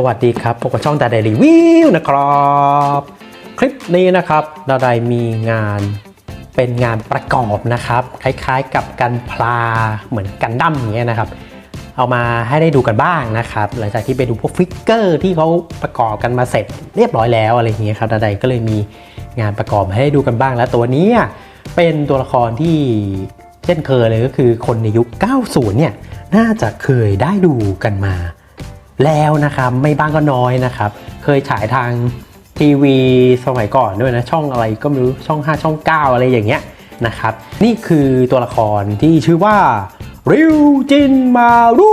สวัสดีครับพบกับช่องดาไดรีวิวนะครับ คลิปนี้นะครับดาไดมีงานเป็นงานประกอบนะครับ คล้ายๆกับกันพลาเหมือนกันดั้มอย่างเงี้ยนะครับ เอามาให้ได้ดูกันบ้างนะครับ หลังจากที่ไปดูพวกฟิกเกอร์ที่เขาประกอบกันมาเสร็จเรียบร้อยแล้วอะไรอย่างเงี้ยครับดาไดก็เลยมีงานประกอบให้ได้ดูกันบ้าง แล้วตัวนี้เป็นตัวละครที่เช่นเคยเลยก็คือคนในยุค 90 เนี่ยน่าจะเคยได้ดูกันมา แล้วนะครับไม่บ้างก็น้อยนะครับ เคยฉายทางทีวีสมัยก่อนด้วยนะ ช่องอะไรก็ไม่รู้ช่อง 5 ช่อง 9 อะไรอย่างเงี้ยนะครับ นี่คือตัวละครที่ชื่อว่าริวจินมารุ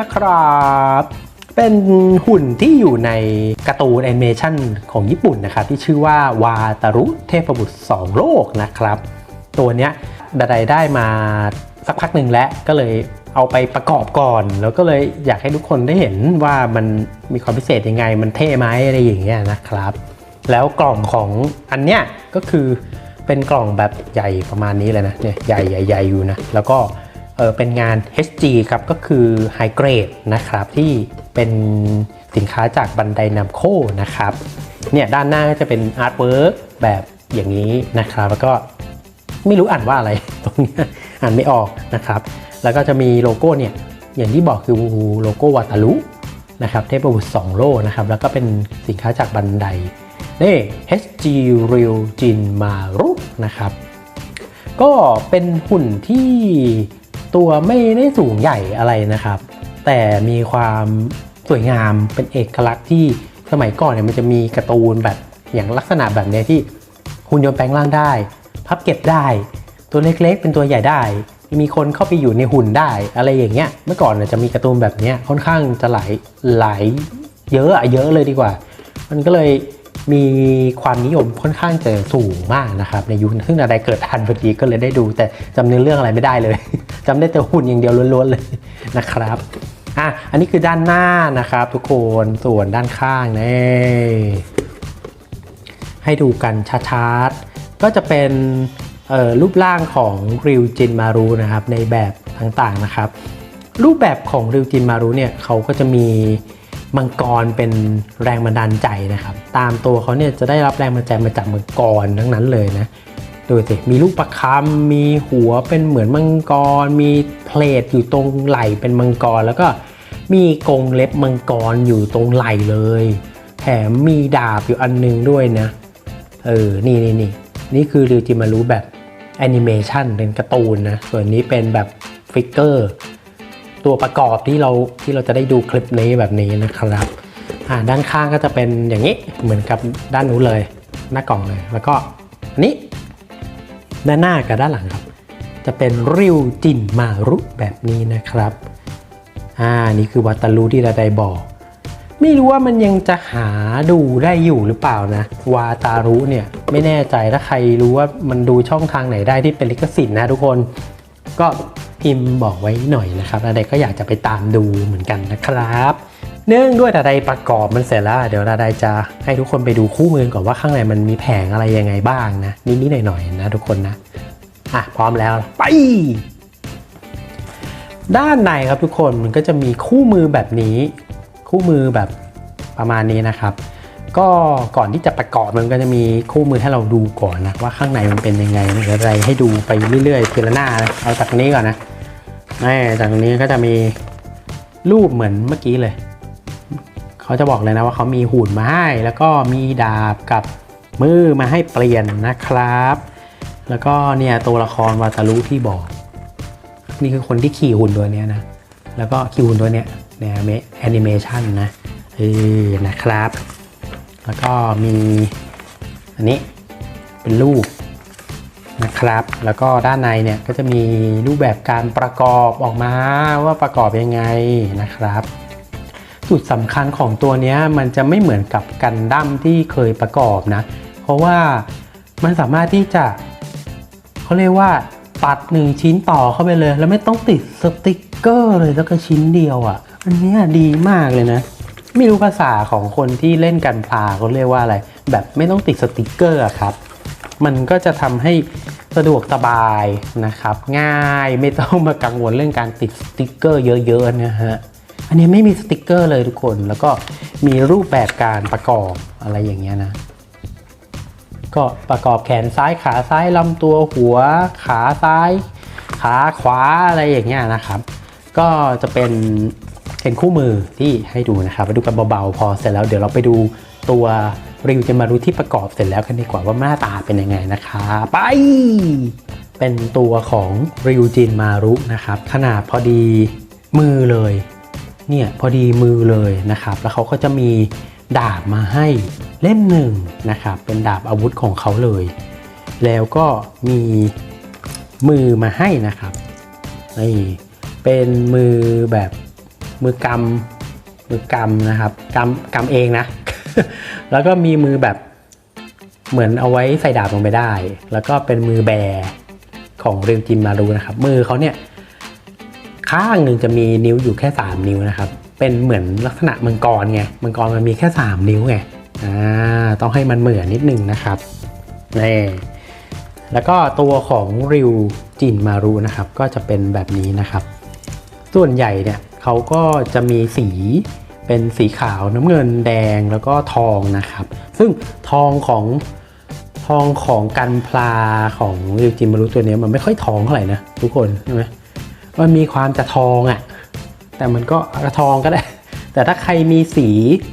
นะครับ เป็นหุ่นที่อยู่ในการ์ตูนแอนิเมชันของญี่ปุ่นนะครับ ที่ชื่อว่าวาตารุเทพบุตรสองโลกนะครับ ตัวเนี้ยดาไดได้มา สักพักหนึ่งแล้วก็เลยเอาไปประกอบก่อน แล้วก็เลยอยากให้ทุกคนได้เห็นว่ามันมีความพิเศษยังไง มันเท่ไหมอะไรอย่างเงี้ยนะครับ แล้วกล่องของอันเนี้ยก็คือเป็นกล่องแบบใหญ่ประมาณนี้เลยนะเนี่ยใหญ่ใหญ่ๆอยู่นะแล้วก็เออเป็นงาน HG ครับก็คือ High Grade นะครับที่เป็นสินค้าจากบันไดนำโคนะครับเนี่ยด้านหน้าก็จะเป็นอาร์ตเวิร์กแบบอย่างนี้นะครับ แล้วก็ไม่รู้อ่านว่าอะไรตรงเนี้ย อ่านไม่ออกนะครับ แล้วก็จะมีโลโก้เนี่ยอย่างที่บอกคือโลโก้วาตาลุนะครับเทพบุตร2โลนะครับ แล้วก็เป็นสินค้าจากบันไดนี่ HG Real Jin Maru นะครับ ก็เป็นหุ่นที่ตัวไม่ได้สูงใหญ่อะไรนะครับ แต่มีความสวยงามเป็นเอกลักษณ์ที่สมัยก่อนเนี่ยมันจะมีการ์ตูนแบบอย่างลักษณะแบบนี้ที่หุ่นยนต์แปลงร่างได้ พับเก็บได้ ตัวเล็กๆ เป็นตัวใหญ่ได้ มีคนเข้าไปอยู่ในหุ่นได้ อะไรอย่างเงี้ย เมื่อก่อนจะมีการ์ตูนแบบเนี้ยค่อนข้างจะหลายหลายเยอะอะเยอะเลยดีกว่า มันก็เลยมีความนิยมค่อนข้างจะสูงมากนะครับในยุคซึ่งอะไรเกิดทันพอดีก็เลยได้ดู แต่จำเนื้อเรื่องอะไรไม่ได้เลยจำได้แต่หุ่นอย่างเดียวล้วนๆเลยนะครับอะอันนี้คือด้านหน้านะครับ ทุกคนส่วนด้านข้างนี่ให้ดูกันชัดๆก็จะเป็น รูปร่างของริวจินมารูนะครับในแบบต่างๆนะครับ รูปแบบของริวจินมารุเนี่ยเขาก็จะมีมังกรเป็นแรงบันดาลใจนะครับ ตามตัวเขาเนี่ยจะได้รับแรงบันดาลใจมาจากมังกรทั้งนั้นเลยนะดูสิมีลูกประคำมีหัวเป็นเหมือนมังกร มีเพลทอยู่ตรงไหล่เป็นมังกร แล้วก็มีกรงเล็บมังกรอยู่ตรงไหล่เลยแถมมีดาบอยู่อันนึงด้วยนะ เออ นี่นี่นี่นี่คือริวจิมารุแบบ แอนิเมชันเป็นการ์ตูนนะ ส่วนนี้เป็นแบบฟิกเกอร์ตัวประกอบที่เราที่เราจะได้ดูคลิปนี้แบบนี้นะครับอ่าด้านข้างก็จะเป็นอย่างนี้เหมือนกับด้านนู้นเลยหน้ากล่องเลย แล้วก็อันนี้ด้านหน้ากับด้านหลังครับ จะเป็นริวจินมารุแบบนี้นะครับอ่านี่คือวัตารุที่เราได้บอก ไม่รู้ว่ามันยังจะหาดูได้อยู่หรือเปล่านะ วาตารุเนี่ยไม่แน่ใจถ้าใครรู้ว่ามันดูช่องทางไหนได้ที่เป็นลิขสิทธิ์นะทุกคน ก็พิมพ์บอกไว้หน่อยนะครับอะไรก็อยากจะไปตามดูเหมือนกันนะครับเนื่องด้วยดาไดประกอบมันเสร็จแล้ว เดี๋ยวดาไดจะให้ทุกคนไปดูคู่มือก่อนว่าข้างในมันมีแผงอะไรยังไงบ้างนะนิดๆหน่อยๆนะทุกคนนะอะพร้อมแล้วไป ด้านในครับทุกคนมันก็จะมีคู่มือแบบนี้ คู่มือแบบประมาณนี้นะครับ ก็ก่อนที่จะประกอบมันก็จะมีคู่มือให้เราดูก่อนนะว่าข้างในมันเป็นยังไงมันจะอะไรให้ดูไปเรื่อยๆทีละหน้าเอาจากนี้ก่อนนะนี่จากนี้ก็จะมีรูปเหมือนเมื่อกี้เลย เขาจะบอกเลยนะว่าเขามีหุ่นมาให้ แล้วก็มีดาบกับมือมาให้เปลี่ยนนะครับ แล้วก็เนี่ยตัวละครวาตารุที่บอก นี่คือคนที่ขี่หุ่นตัวนี้นะ แล้วก็ขี่หุ่นตัวเนี้ยในแอนิเมชันนะเออนะครับ แล้วก็มีอันนี้เป็นรูปนะครับ แล้วก็ด้านในเนี่ยก็จะมีรูปแบบการประกอบออกมาว่าประกอบยังไงนะครับจุดสำคัญของตัวนี้มันจะไม่เหมือนกับกันดั้มที่เคยประกอบนะ เพราะว่ามันสามารถที่จะเขาเรียกว่าตัดหนึ่งชิ้นต่อเข้าไปเลย แล้วไม่ต้องติดสติก เกอร์เลยแล้วก็ชิ้นเดียวอะ่ะ อันนี้ดีมากเลยนะ ไม่รู้ภาษาของคนที่เล่นกันพลาเขาเรียกว่าอะไร แบบไม่ต้องติดสติกเกอร์อะครับ มันก็จะทำให้สะดวกสบายนะครับ ง่ายไม่ต้องมากังวลเรื่องการติดสติกเกอร์เยอะๆนะฮะอันนี้ไม่มีสติกเกอร์เลยทุกคน แล้วก็มีรูปแบบการประกอบอะไรอย่างเงี้ยนะ ก็ประกอบแขนซ้ายขาซ้ายลำตัวหัว ขาซ้าย ขาขวาอะไรอย่างเงี้ยนะครับ ก็จะเป็นเป็นคู่มือที่ให้ดูนะครับไปดูกันเบาๆพอเสร็จแล้วเดี๋ยวเราไปดูตัวริวจะมารู้ที่ประกอบเสร็จแล้วกันดีกว่าว่าหน้าตาเป็นยังไงนะคะไป เป็นตัวของริวจินมารุนะครับ ขนาดพอดีมือเลย เนี่ยพอดีมือเลยนะครับ แล้วเขาก็จะมีดาบมาให้เล่มหนึ่งนะครับ เป็นดาบอาวุธของเขาเลย แล้วก็มีมือมาให้นะครับนี่ เป็นมือแบบมือกำมือกำนะครับกำกำเองนะ แล้วก็มีมือแบบเหมือนเอาไว้ใส่ดาบลงไปได้ แล้วก็เป็นมือแบของริวจินมารุนะครับ มือเขาเนี่ยข้างหนึ่งจะมีนิ้วอยู่แค่ 3 นิ้วนะครับ เป็นเหมือนลักษณะมังกรไง มังกรมันมีแค่ 3 นิ้วไง อ่า ต้องให้มันเหมือนนิดนึงนะครับ นี่ แล้วก็ตัวของริวจินมารุนะครับ ก็จะเป็นแบบนี้นะครับ ส่วนใหญ่เนี่ยเขาก็จะมีสีเป็นสีขาวน้ำเงินแดงแล้วก็ทองนะครับ ซึ่งทองของทองของกันพลาของริวจิมารุตัวนี้มันไม่ค่อยทองเท่าไหร่นะทุกคนใช่ไหมมันมีความจะทองอะ่ะแต่มันก็กระทองก็ได้ แต่ถ้าใครมีสี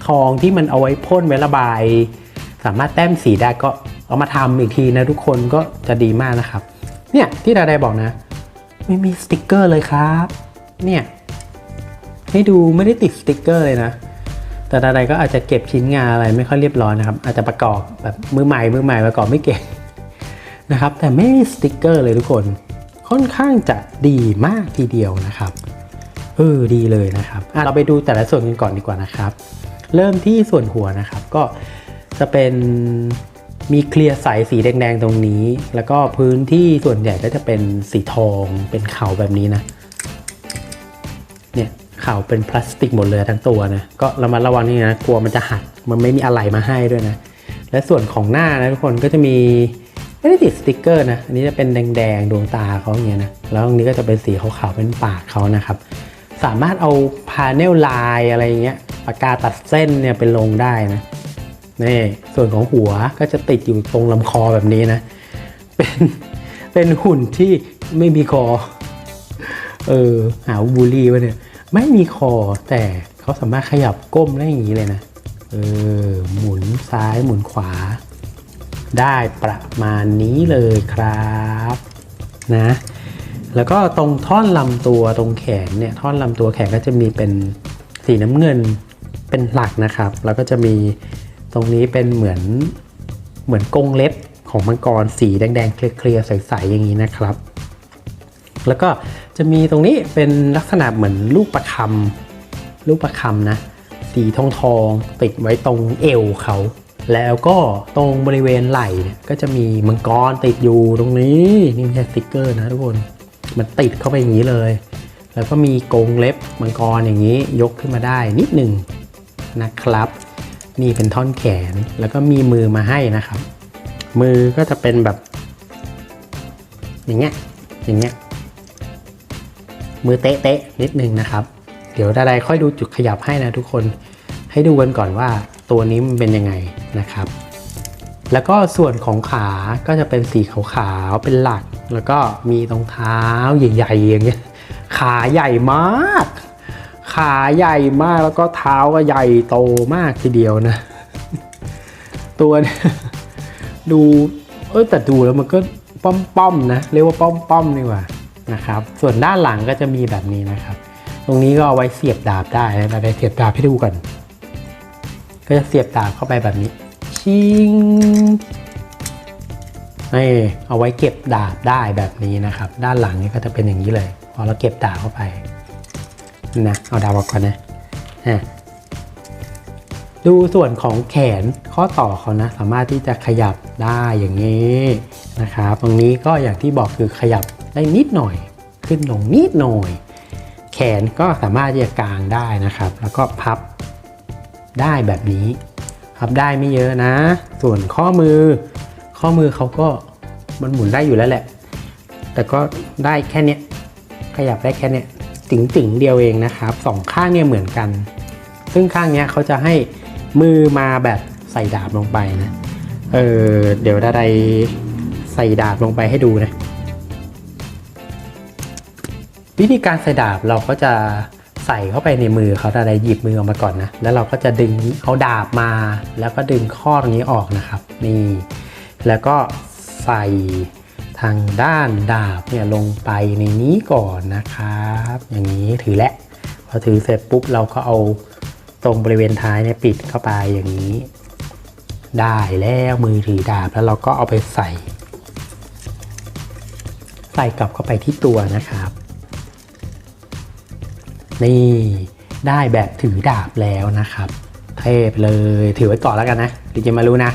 ทองที่มันเอาไว้พ่นไว้ระบาย สามารถแต้มสีได้ก็เอามาทำอีกทีนะทุกคนก็จะดีมากนะครับ เนี่ยที่ดาไดบอกนะ ไม่มีสติกเกอร์เลยครับ เนี่ยให้ดูไม่ได้ติดสติกเกอร์เลยนะ แต่ดาไดก็อาจจะเก็บชิ้นงานอะไรไม่ค่อยเรียบร้อยนะครับ อาจจะประกอบแบบมือใหม่มือใหม่ประกอบไม่เก่งนะครับ แต่ไม่มีสติกเกอร์เลยทุกคน ค่อนข้างจะดีมากทีเดียวนะครับเออดีเลยนะครับเราไปดูแต่ละส่วนกันก่อนดีกว่านะครับ เริ่มที่ส่วนหัวนะครับ ก็จะเป็นมีเคลียร์ใสสีแดงๆตรงนี้ แล้วก็พื้นที่ส่วนใหญ่ก็จะเป็นสีทองเป็นเขาแบบนี้นะ เนี่ยเขาเป็นพลาสติกหมดเลยทั้งตัวนะก็ระมัดระวังนี่นะกลัวมันจะหักมันไม่มีอะไรมาให้ด้วยนะ และส่วนของหน้านะทุกคนก็จะมีไม่ได้ติดสติกเกอร์นะอันนี้จะเป็นแดงๆดวงตาเขาอย่างเงี้ยนะแล้วตรงนี้ก็จะเป็นสีขาวๆเป็นปากเขานะครับ สามารถเอาพาเนลลายอะไรเงี้ยปากกาตัดเส้นเนี่ยเป็นลงได้นะนี่ส่วนของหัวก็จะติดอยู่ตรงลำคอแบบนี้นะ เป็นเป็นหุ่นที่ไม่มีคอ เออหาว่าบูลลี่วะเนี่ย ไม่มีคอแต่เขาสามารถขยับก้มได้อย่างนี้เลยนะ เออ หมุนซ้ายหมุนขวา ได้ประมาณนี้เลยครับนะ แล้วก็ตรงท่อนลำตัวตรงแขนเนี่ย ท่อนลำตัวแขนก็จะมีเป็นสีน้ำเงินเป็นหลักนะครับ แล้วก็จะมีตรงนี้เป็นเหมือนเหมือนกงเล็บของมังกรสีแดงๆเคลียร์ๆใสๆอย่างนี้นะครับ แล้วก็ จะมีตรงนี้เป็นลักษณะเหมือนลูกประคำลูกประคำนะ สีทองทองติดไว้ตรงเอวเขา แล้วก็ตรงบริเวณไหล่เนี่ยก็จะมีมังกรติดอยู่ตรงนี้ นี่ไม่ใช่สติกเกอร์นะทุกคนมันติดเข้าไปอย่างนี้เลย แล้วก็มีกรงเล็บมังกรอย่างนี้ยกขึ้นมาได้นิดหนึ่งนะครับ นี่เป็นท่อนแขนแล้วก็มีมือมาให้นะครับ มือก็จะเป็นแบบ อย่างเงี้ยอย่างเงี้ย มือเตะๆนิดนึงนะครับ เดี๋ยวดาไดค่อยดูจุดขยับให้นะทุกคนให้ดูกันก่อนว่าตัวนี้มันเป็นยังไงนะครับ แล้วก็ส่วนของขาก็จะเป็นสีขาวๆเป็นหลัก แล้วก็มีตรงเท้าใหญ่ๆอย่างเงี้ยขาใหญ่มาก ขาใหญ่มากแล้วก็เท้าก็ใหญ่โตมากทีเดียวนะ ตัวดูเออแต่ดูแล้วมันก็ป้อมๆนะเรียกว่าป้อมๆดีกว่า นะครับ ส่วนด้านหลังก็จะมีแบบนี้นะครับ ตรงนี้ก็เอาไว้เสียบดาบได้นะได้เสียบดาบให้ดูกันก็จะเสียบดาบเข้าไปแบบนี้ ชิงนี่เอาไว้เก็บดาบได้แบบนี้นะครับ ด้านหลังนี่ก็จะเป็นอย่างนี้เลย พอเราเก็บดาบเข้าไปนะเอาดาบออกก่อนนะอะดูส่วนของแขนข้อต่อเขานะสามารถที่จะขยับได้อย่างนี้นะครับ ตรงนี้ก็อย่างที่บอกคือขยับ ได้นิดหน่อย ขึ้นลงนิดหน่อย แขนก็สามารถที่จะกางได้นะครับ แล้วก็พับได้แบบนี้ พับได้ไม่เยอะนะ ส่วนข้อมือ ข้อมือเขาก็มันหมุนได้อยู่แล้วแหละ แต่ก็ได้แค่เนี้ยขยับได้แค่เนี้ยติ่งๆเดียวเองนะครับสองข้างเนี่ยเหมือนกัน ซึ่งข้างเนี้ยเขาจะให้มือมาแบบใส่ดาบลงไปนะ เออเดี๋ยวดาไดใส่ดาบลงไปให้ดูนะ วิธีการใส่ดาบเราก็จะใส่เข้าไปในมือเขาดาไดหยิบมือออกมาก่อนนะ แล้วเราก็จะดึงเอาดาบมา แล้วก็ดึงข้อตรงนี้ออกนะครับ นี่ แล้วก็ใส่ทางด้านดาบเนี่ยลงไปในนี้ก่อนนะครับ อย่างนี้ถือและ พอถือเสร็จปุ๊บเราก็เอาตรงบริเวณท้ายเนี่ยปิดเข้าไปอย่างนี้ ได้แล้วมือถือดาบแล้วเราก็เอาไปใส่ ใส่กลับเข้าไปที่ตัวนะครับ นี่ได้แบบถือดาบแล้วนะครับเทพเลยถือไว้ก่อนแล้วกันนะเดี๋ยวจะมารู้นะ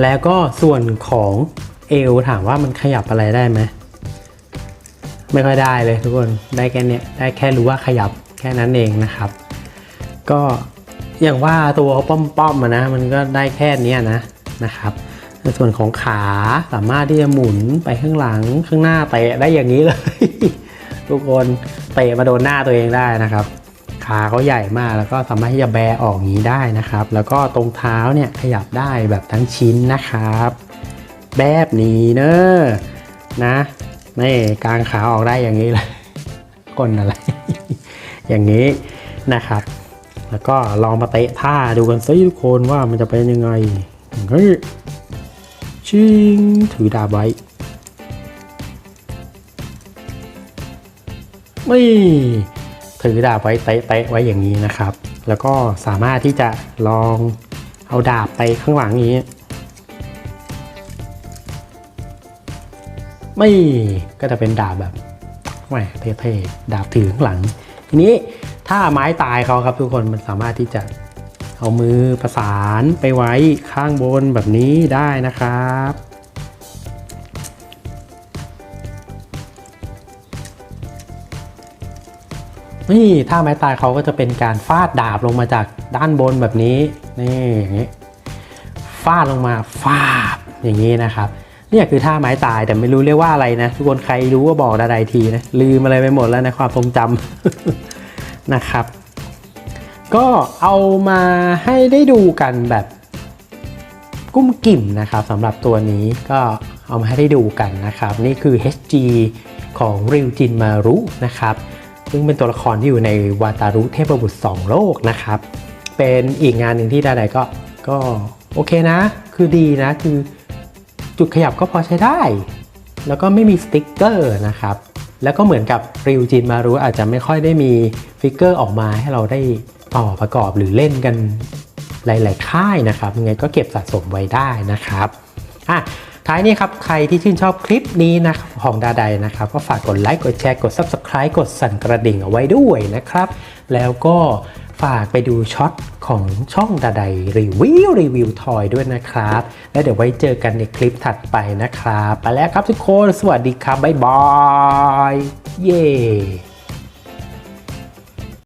แล้วก็ส่วนของเอวถามว่ามันขยับอะไรได้ไหมไม่ค่อยได้เลยทุกคนได้แค่เนี้ยได้แค่รู้ว่าขยับแค่นั้นเองนะครับ ก็อย่างว่าตัวป้อมๆมานะมันก็ได้แค่นี้นะนะครับในส่วนของขาสามารถที่จะหมุนไปข้างหลังข้างหน้าเตะได้อย่างนี้เลย ทุกคนเตะมาโดนหน้าตัวเองได้นะครับ ขาเขาใหญ่มากแล้วก็สามารถที่จะแบออกอย่างนี้ได้นะครับ แล้วก็ตรงเท้าเนี่ยขยับได้แบบทั้งชิ้นนะครับ แบบนี้เนอะนะนี่กางขาออกได้อย่างนี้เลยคนอะไร อย่างนี้นะครับ แล้วก็ลองมาเตะท่าดูกันซิทุกคนว่ามันจะเป็นยังไงเฮ้ยชิงถือดาบไว้ ไม่ถือดาบไว้เตะไว้อย่างนี้นะครับ แล้วก็สามารถที่จะลองเอาดาบไปข้างหลังอย่างนี้ ไม่ก็จะเป็นดาบแบบแหมเท่ๆดาบถือข้างหลัง ทีนี้ถ้าไม้ตายเขาครับทุกคนมันสามารถที่จะเอามือประสานไปไว้ข้างบนแบบนี้ได้นะครับ นี่ถ้าไม้ตายเขาก็จะเป็นการฟาดดาบลงมาจากด้านบนแบบนี้นี่อย่างนี้ฟาดลงมาฟาบอย่างนี้นะครับเนี่ยคือท่าไม้ตายแต่ไม่รู้เรียกว่าอะไรนะ ทุกคนใครรู้ก็บอกดาใดทีนะลืมอะไรไปหมดแล้วในความทรงจำนะครับ ก็เอามาให้ได้ดูกันแบบกุ้มกิ่มนะครับสำหรับตัวนี้ก็เอามาให้ได้ดูกันนะครับ นี่คือ HG ของริวจินมารุนะครับ ซึ่งเป็นตัวละครที่อยู่ในวาตารุเทพบุตร 2 โลกนะครับ เป็นอีกงานหนึ่งที่ดาไดก็ก็โอเคนะ คือดีนะ คือจุดขยับก็พอใช้ได้ แล้วก็ไม่มีสติ๊กเกอร์นะครับ แล้วก็เหมือนกับริวจินมารุอาจจะไม่ค่อยได้มีฟิกเกอร์ออกมาให้เราได้ต่อประกอบหรือเล่นกันหลาย ๆ ค่ายนะครับ ยังไงก็เก็บสะสมไว้ได้นะครับ อะท้ายนี้ครับ ใครที่ชื่นชอบคลิปนี้นะของดาไดนะครับ ก็ฝากกดไลค์กดแชร์กด Subscribe กดสั่นกระดิ่งเอาไว้ด้วยนะครับ แล้วก็ฝากไปดูช็อตของช่องดาไดรีวิวรีวิวทอยด้วยนะครับ แล้วเดี๋ยวไว้เจอกันในคลิปถัดไปนะครับ ไปแล้วครับทุกคน สวัสดีครับ บ๊ายบาย เย้